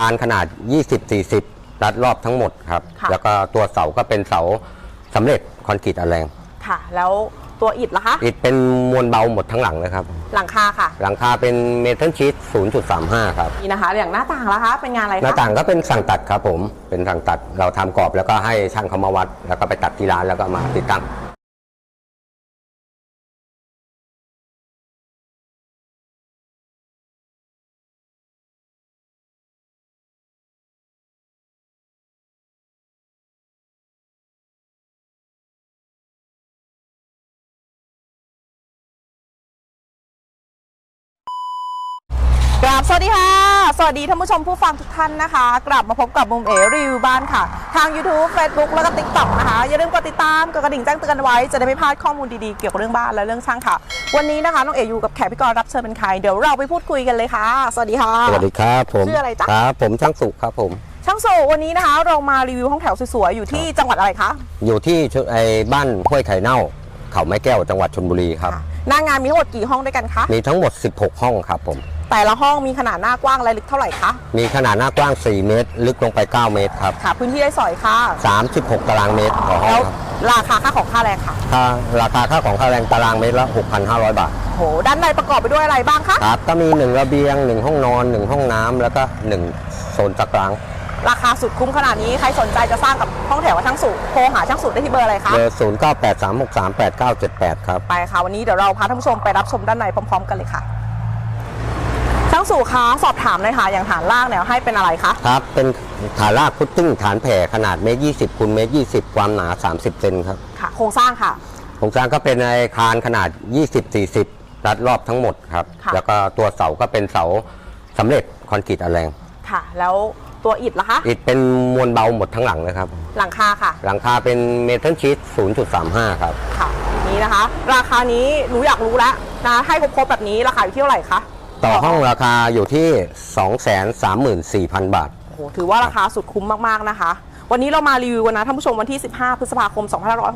อานขนาด 20-40 รัดรอบทั้งหมดครับ ค่ะ แล้วก็ตัวเสาก็เป็นเสาสำเร็จคอนกรีตอัดแรงค่ะ แล้วตัวอิฐล่ะคะ อิฐเป็นมวลเบาหมดทั้งหลังเลยครับ หลังคาค่ะหลังคาเป็นเมทัลชีต0.35 ครับ นี่นะคะ อย่างหน้าต่างล่ะคะ เป็นงานอะไรหน้าคะต่างก็เป็นสั่งตัดครับผม เป็นสั่งตัด เราทำกรอบแล้วก็ให้ช่างเขามาวัด แล้วก็ไปตัดที่ร้านแล้วก็มาติดตั้ง วัสดีค่ะ สวัสดีท่านผู้ชมผู้ฟังทุกท่านนะคะ กลับมาพบกับมุมเอรีวิวบ้านค่ะ ทาง YouTube Facebook แล้วก็ TikTok นะคะ อย่าลืมกดติดตามกดกระดิ่งแจ้งเตือนไว้ จะได้ไม่พลาดข้อมูลดีๆ เกี่ยวกับเรื่องบ้านและเรื่องช่างค่ะ วันนี้นะคะน้องเออยู่กับแขกพิกรรับเชิญเป็นใคร เดี๋ยวเราไปพูดคุยกันเลยค่ะ สวัสดีค่ะ สวัสดีครับผมชื่ออะไรจ๊ะครับผมช่างสุขครับผม ช่างโซวันนี้นะคะ เรามารีวิวห้องแถวสวยๆอยู่ที่จังหวัดอะไรคะ อยู่ที่ชุไอ้บ้านห้วยไข่เน่า เขาไม้แก้วจังหวัดชลบุรีครับค่ะ หน้างานมีทั้งหมดกี่ห้องด้วยกันคะมีทั้งหมด 16 ห้องครับผม แต่ละห้องมีขนาดหน้ากว้างและลึกเท่าไหร่คะมีขนาดหน้ากว้าง 4 เมตร ลึกลงไป 9 เมตรครับ ค่ะ พื้นที่ได้สอยค่ะ 36 ตารางเมตรต่อห้อแล้งวครับราคาค่าของค่าแรงค่ะค่าราคาค่าของค่าแรงตารางเมตรละ 6,500 บาท โหด้านในประกอบไปด้วยอะไรบ้างคะครับ ก็มี 1 ระเบียง 1 ห้องนอน 1 ห้องน้ำแล้วก็ 1 โซนตะกร้าง ราคาสุดคุ้มขนาดนี้ใครสนใจจะสร้างกับห้องแถวกับช่างสุโทรหาช่างสุได้ที่เบอร์อะไรคะ เบอร์0983638978ครับ ไปค่ะวันนี้เดี๋ยวเราพาท่านผู้ชมไปรับชมด้านในพร้อม ๆ กันเลยค่ะ ช่างสุคะสอบถามเลยค่ะอย่างฐานล่างเนี่ยให้เป็นอะไรคะครับ เป็นฐานรากพุตติ้งฐานแผ่ขนาดเมตรยี่สิบคูณเมตรยี่สิบความหนา30เซนครับค่ะโครงสร้างค่ะ โครงสร้างก็เป็นอาคารขนาด20-40รัดรอบทั้งหมดครับ ค่ะ แล้วก็ตัวเสาก็เป็นเสาสำเร็จคอนกรีตอัดแรง ค่ะ แล้ว ตัวอิฐล่ะคะ อิฐเป็นมวลเบาหมดทั้งหลังเลยครับ หลังคาค่ะ หลังคาเป็นเมทัลชีต0.35 ครับ ค่ะนี่นะคะ ราคานี้หนูอยากรู้แล้วนะให้ครบๆแบบนี้ราคาอยู่ที่เท่าไหร่คะต่อห้องราคาอยู่ที่ 234,000 บาท โอ้โหถือว่าราคาสุดคุ้มมากๆนะคะ วันนี้เรามารีวิวกันนะท่านผู้ชมวันที่ 15 พฤษภาคม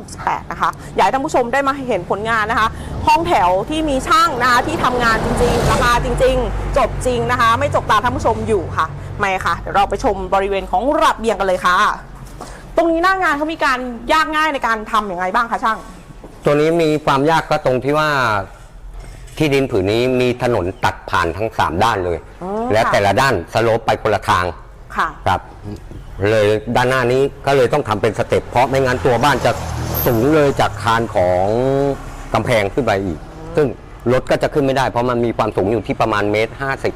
2568 นะคะ อยากให้ท่านผู้ชมได้มาเห็นผลงานนะคะ ห้องแถวที่มีช่างนะคะที่ทำงานจริงๆ ราคาจริง ๆ จบจริงนะคะ ไม่จบตาท่านผู้ชมอยู่ค่ะ ไม่ค่ะเดี๋ยวเราไปชมบริเวณของระเบียงกันเลยค่ะ ตรงนี้หน้างานเขามีการยากง่ายในการทำอย่างไรบ้างคะช่าง ตัวนี้มีความยากก็ตรงที่ว่าที่ดินผืนนี้มีถนนตัดผ่านทั้ง3ด้านเลย อ๋อและค่ะ แต่ละด้านสโลปไปคนละทางค่ะ ครับ เลยด้านหน้านี้ก็เลยต้องทำเป็นสเต็ปเพราะไม่งั้นตัวบ้านจะสูงเลยจากคานของกำแพงขึ้นไปอีก ซึ่งรถก็จะขึ้นไม่ได้เพราะมันมีความสูงอยู่ที่ประมาณเมตรห้าสิบ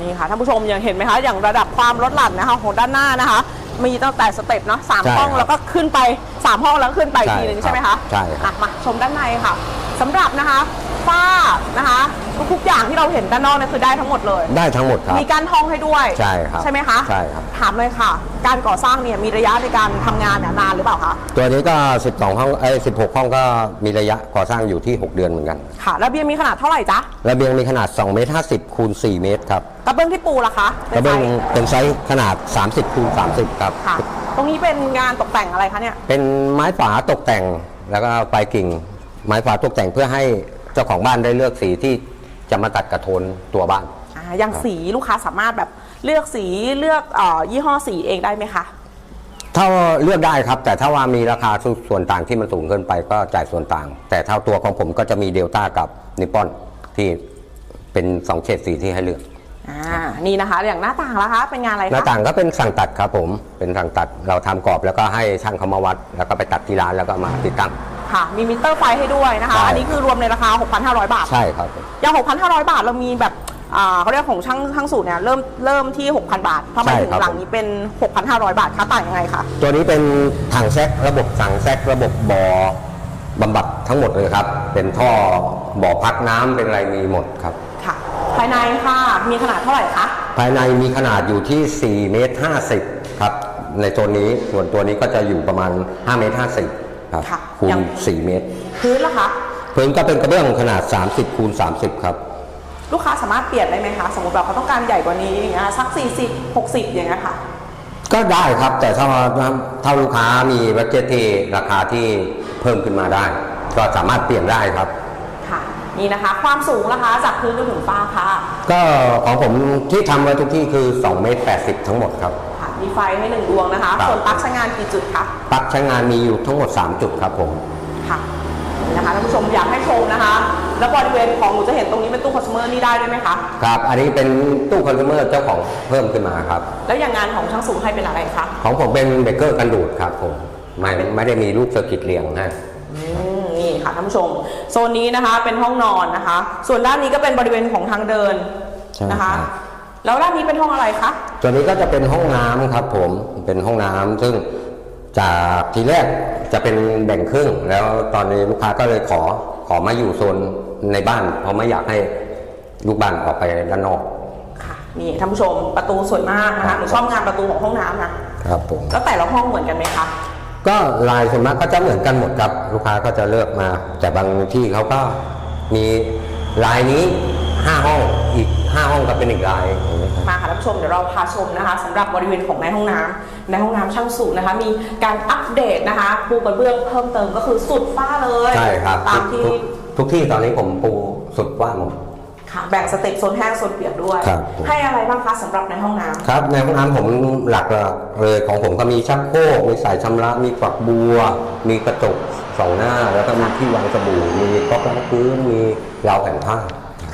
นี่ค่ะท่านผู้ชมยังเห็นไหมคะอย่างระดับความลดหลั่นนะคะของด้านหน้านะคะ มีตั้งแต่สเต็ปเนาะสามใช่ห้องครับแล้วก็ขึ้นไปสามห้องแล้วก็ขึ้นไปอีกใช่ทีหนึงครับใช่ไหมคะใช่ครับ อะมาชมด้านในค่ะสำหรับนะคะ ฝ้านะคะทุกๆอย่างที่เราเห็นด้านนอกเนี่ยคือได้ทั้งหมดเลย ได้ทั้งหมดครับ มีการห้องให้ด้วย ใช่ครับ ใช่ไหมคะ ใช่ครับ ถามเลยค่ะ การก่อสร้างเนี่ยมีระยะในการทำงานเนี่ยนานหรือเปล่าคะ ตัวนี้ก็ 12 ห้องเอ้ย16 ห้องก็มีระยะก่อสร้างอยู่ที่ 6 เดือนเหมือนกัน ค่ะ ระเบียงมีขนาดเท่าไหร่จ๊ะ ระเบียงมีขนาด2เมตร50คูณ4เมตรครับ กระเบื้องที่ปูล่ะคะกระเบื้องป็นไซส์เป็นไซส์ขนาด 30คูณ30 ครับ ค่ะ ตรงนี้เป็นงานตกแต่งอะไรคะเนี่ย เป็นไม้ฝาตกแต่งแล้วก็ปลายกิ่ง ไม้ฝาตกแต่งเพื่อให้ เจ้าของบ้านได้เลือกสีที่จะมาตัดกระโทนตัวบ้าน อ่าอย่างสีลูกค้าสามารถแบบเลือกสีเลือกเอ่อยี่ห้อสีเองได้ไหมคะ ถ้าเลือกได้ครับ แต่ถ้าว่ามีราคาส่วนต่างที่มันสูงเกินไปก็จ่ายส่วนต่าง แต่ถ้าตัวของผมก็จะมีเดลต้ากับนิปปอนที่เป็นสองเฉดสีที่ให้เลือก อ่า นี่นะคะอย่างหน้าต่างละคะ เป็นงานอะไรหน้าคะ ต่างก็เป็นสั่งตัดครับผมเป็นสั่งตัดเราทำกรอบแล้วก็ให้ช่างเขามาวัด แล้วก็ไปตัดที่ร้านแล้วก็มาติดตั้ง ค่ะ มีมิเตอร์ไฟให้ด้วยนะคะ ใช่ อันนี้คือรวมในราคา 6,500 บาท ใช่ครับ อย่าง 6,500 บาทเรามีแบบอ่าเขาเรียกของช่างช่างสูตรเนี่ยเริ่มเริ่มที่ 6,000 บาททำไมใช่ถึงครับ หลังนี้เป็น 6,500 บาทคะต่างยังไงคะ ตัวนี้เป็นถังแซกระบบถังแซกระบบบ่อบำบัดทั้งหมดเลยครับ เป็นท่อบ่อพักน้ำเป็นอะไรมีหมดครับ ค่ะ ภายในค่ะมีขนาดเท่าไหร่คะ ภายในมีขนาดอยู่ที่ 4 เมตร 50 ครับ ในโซนนี้ส่วนตัวนี้ก็จะอยู่ประมาณ 5 เมตร 50 ครับค่ะคูยัณง4 เมตรพื้นล่ะคะ พื้นก็เป็นกระเบื้องขนาด 30คูณ30 ครับ ลูกค้าสามารถเปลี่ยนได้ไหมคะ สมมติแบบเขาต้องการใหญ่กว่านี้อย่างเงี้ยสัก 40 60 อย่างเงี้ยค่ะ ก็ได้ครับแต่ถ้าถ้าลูกค้ามีบัจเจตที่ราคาที่เพิ่มขึ้นมาได้ ก็สามารถเปลี่ยนได้ครับ ค่ะ นี่นะคะ ความสูงนะคะจากพื้นจนถึงฟ้าค่ะ ก็ของผมที่ทำไว้ทุกที่คือ2เมตร80 ทั้งหมดครับค่ะ มีไฟให้หนึ่งดวงนะคะ ครับ ส่วนปลั๊กใช้งานกี่จุดคะ ปลั๊กใช้งานมีอยู่ทั้งหมด 3 จุดครับผม ค่ะนี่นะคะท่านผู้ชมอยากให้ชมนะคะ แล้วบริเวณของหนูจะเห็นตรงนี้เป็นตู้คอน sumer นี่ได้ด้วยไหมคะ ครับ อันนี้เป็นตู้คอน sumer เจ้าของเพิ่มขึ้นมาครับ แล้วอย่างงานของช่างสูงให้เป็นอะไรคะ ของผมเป็นเบเกอร์กันดูดครับผมไม่ไม่ได้มีลูกเซอร์กิตเรียงนะ อืมนี่ค่ะท่านผู้ชม โซนนี้นะคะเป็นห้องนอนนะคะ ส่วนด้านนี้ก็เป็นบริเวณของทางเดินใช่นะคะ ครับ แล้วด้านนี้เป็นห้องอะไรคะตัวนี้ก็จะเป็นห้องน้ำครับ ผมเป็นห้องน้ำซึ่งจากทีแรกจะเป็นแบ่งครึ่ง แล้วตอนนี้ลูกค้าก็เลยขอขอมาอยู่โซนในบ้าน เพราะไม่อยากให้ลูกบ้านออกไปด้านนอก ค่ะนี่ท่านผู้ชมประตูสวยมากนะคะหนูชอบงานประตูของห้องน้ำนะครับผม แล้วแต่ละห้องเหมือนกันไหมคะก็ลายส่วนมากก็จะเหมือนกันหมดครับ ลูกค้าก็จะเลือกมา แต่บางที่เขาก็มีลายนี้ 5 ห้องอีก 5ห้องก็เป็นอีกลายอย่างนี้ครับมาค่ะท่านผู้ชมเดี๋ยวเราพาชมนะคะสำหรับบริเวณของในห้องน้ำในห้องน้ำช่างสูตรนะคะ มีการอัปเดตนะคะปูกระเบื้องเพิ่มเติมก็คือสุดฟ้าเลยใช่ครับตามทุกที่ทุกทุกที่ตอนนี้ผมปูสุดกว่าหมด ค่ะแบ่งสเต็ปโซนแห้งโซนเปียกด้วย ครับ ให้อะไรบ้างคะสำหรับในห้องน้ำ ครับในห้องน้ำผมหลักๆเลยของผมก็มีชักโครกมีสายชำระมีฝักบัว มีกระจกสองหน้า แล้วก็มีที่วางสบู่มีก๊อกล้างพื้นมีราวแผ่นผ้า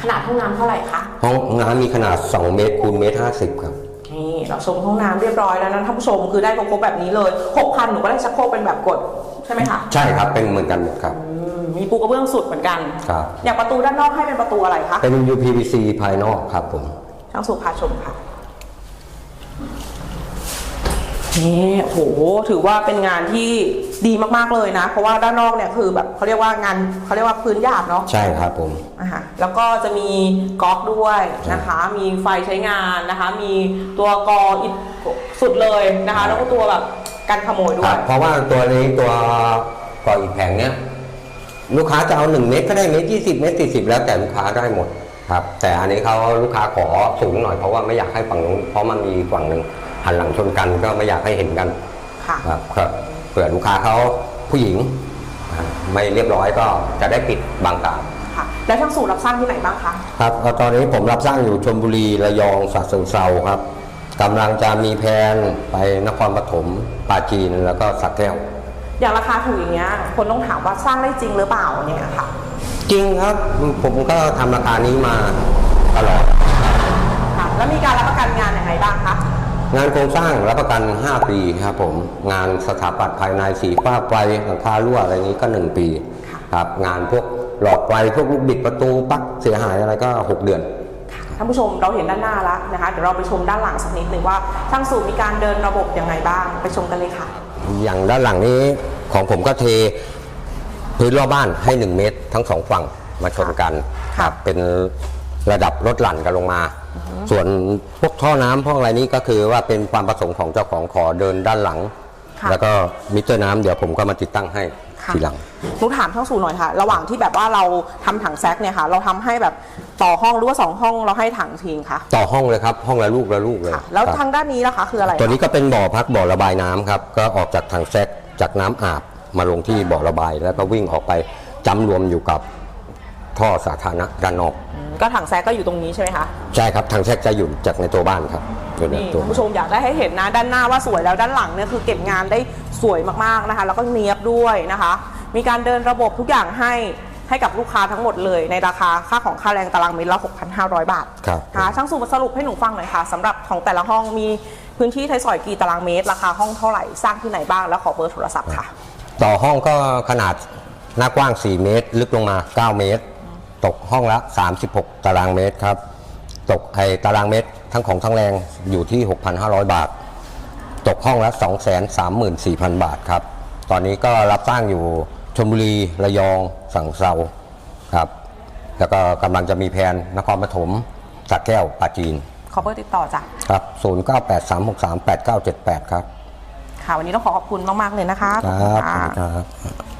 ขนาดห้องน้ำเท่าไหร่คะ ห้องน้ำมีขนาด 2 เมตรคูณเมตรห้าสิบครับ นี่เราชมห้องน้ำเรียบร้อยแล้วนะท่านผู้ชมคือได้ครบๆแบบนี้เลย6,000หนูก็ได้ชักโครกเป็นแบบกดใช่ไหมคะใช่ครับเป็นเหมือนกันหมดครับ อืมมีปูกระเบื้องสุดเหมือนกัน ครับ อย่างประตูด้านนอกให้เป็นประตูอะไรคะเป็น UPVC ภายนอกครับผมช่างสุภาชมค่ะ นี่โอ้โหถือว่าเป็นงานที่ดีมากๆเลยนะ เพราะว่าด้านนอกเนี่ยคือแบบเขาเรียกว่างานเขาเรียกว่าพื้นหยาบเนาะใช่ครับผมอ่าฮะแล้วก็จะมีก๊อกด้วยนะคะ มีไฟใช้งานนะคะ มีตัวกออิฐสุดเลยนะคะ แล้วก็ตัวแบบกันขโมยด้ควรัย บเพราะว่าตัวนี้ตัวก่ออีกแผงเนี้ยลูกค้าจะเอา1เมตรก็ได้เมตรยี่สิบเมตรสี่สิบแล้วแต่ลูกค้าได้หมดครับ แต่อันนี้เขาลูกค้าขอสูงหน่อยเพราะว่าไม่อยากให้ฝั่งนู้นเพราะมันมีฝั่งหนึ่ง หันหลังชนกันก็ไม่อยากให้เห็นกันค่ะครับครับเผื่อลูกค้าเขาผู้หญิงอ่าไม่เรียบร้อยก็จะได้ปิดบางตาค่ะ แล้วช่างสูตรรับสร้างที่ไหนบ้างคะครับแล้วตอนนี้ผมรับสร้างอยู่ชลบุรีระยองฉะเชิงเซาครับกำลังจะมีแผนไปนครปฐมปราจีนแล้วก็สักแก้วอย่างราคาถูกอย่างเงี้ยคนต้องถามว่าสร้างได้จริงหรือเปล่าเนี่ยค่ะ จริงครับผมก็ทำราคานี้มาตลอดค่ะแล้วมีการรับประกันงานยังไงบ้างคะ งานโครงสร้างรับประกัน 5 ปีครับผม งานสถาปัตย์ภายในสีฟ้าไฟหลังคารั่วอะไรนี้ก็ 1 ปีค่ะครับงานพวกหลอดไฟพวกลูกบิดประตูปลั๊กเสียหายอะไรก็ 6 เดือนท่านผู้ชมเราเห็นด้านหน้าแล้วนะคะเดี๋ยวเราไปชมด้านหลังสักนิดหนึ่งว่าช่างสูตรมีการเดินระบบยังไงบ้างไปชมกันเลยค่ะ อย่างด้านหลังนี้ของผมก็เทพื้นรอบบ้านให้ 1 เมตร ทั้งสองฝั่งมาชนกันครับเป็นระดับลดหลั่นกันลงมา ส่วนพวกท่อน้ำพวกอะไรนี้ก็คือว่าเป็นความประสงค์ของเจ้าของขอเดินด้านหลัง ค่ะแล้วก็มิเตอร์น้ำเดี๋ยวผมก็มาติดตั้งให้ค่ะ ทีหลัง หนูถามช่างสูตรหน่อยค่ะ ระหว่างที่แบบว่าเราทำถังแซกเนี่ยค่ะ เราทำให้แบบต่อห้องหรือว่าสองห้องเราให้ถังทิ้งคะต่อห้องเลยครับ ห้องละลูกละลูกเลยค่ะ แล้วครับ ทางด้านนี้ล่ะคะคืออะไรคะ ตัวนี้ก็เป็นบ่อพักบ่อระบายน้ำครับ ก็ออกจากถังแซกจากน้ำอาบมาลงที่บ่อระบาย แล้วก็วิ่งออกไปจำรวมอยู่กับท่อสาธารณะด้านนอก ก็ถังแซกก็อยู่ตรงนี้ใช่ไหมคะ ใช่ครับทางแทรกจะอยู่จากในตัวบ้านครับอยู่ในนี่ตัวคุณผู้ชมอยากได้ให้เห็นนะ ด้านหน้าว่าสวยแล้วด้านหลังเนี่ยคือเก็บงานได้สวยมากๆนะคะ แล้วก็เนียบด้วยนะคะ มีการเดินระบบทุกอย่างให้ให้กับลูกค้าทั้งหมดเลย ในราคาค่าของค่าแรงตารางเมตรละ 6,500 บาทครับ ค่ะช่างสูตรมาสรุปให้หนูฟังหน่อยค่ะสำหรับของแต่ละห้องมีพื้นที่ไทยสอยกี่ตารางเมตร ราคาห้องเท่าไหร่สร้างที่ไหนบ้างแล้วขอเบอร์โทรศัพท์ค่ะ ต่อห้องก็ขนาดหน้ากว้าง 4 เมตร ลึกลงมา 9 เมตร ตกห้องละ 36 ตารางเมตรครับ ตกไอตารางเมตรทั้งของทั้งแรงอยู่ที่ 6,500 บาท ตกห้องละ 234,000 บาทครับ ตอนนี้ก็รับสร้างอยู่ชลบุรีระยองสังเซาครับ แล้วก็กำลังจะมีแผนนครปฐมสักแก้วปราจีน ขอเบอร์ติดต่อจ้ะครับ 0983638978 ครับ ค่ะ วันนี้ต้องขอขอบคุณมาก ๆ เลยนะคะคขอบรัคุณบค่ะสวัสดีครับ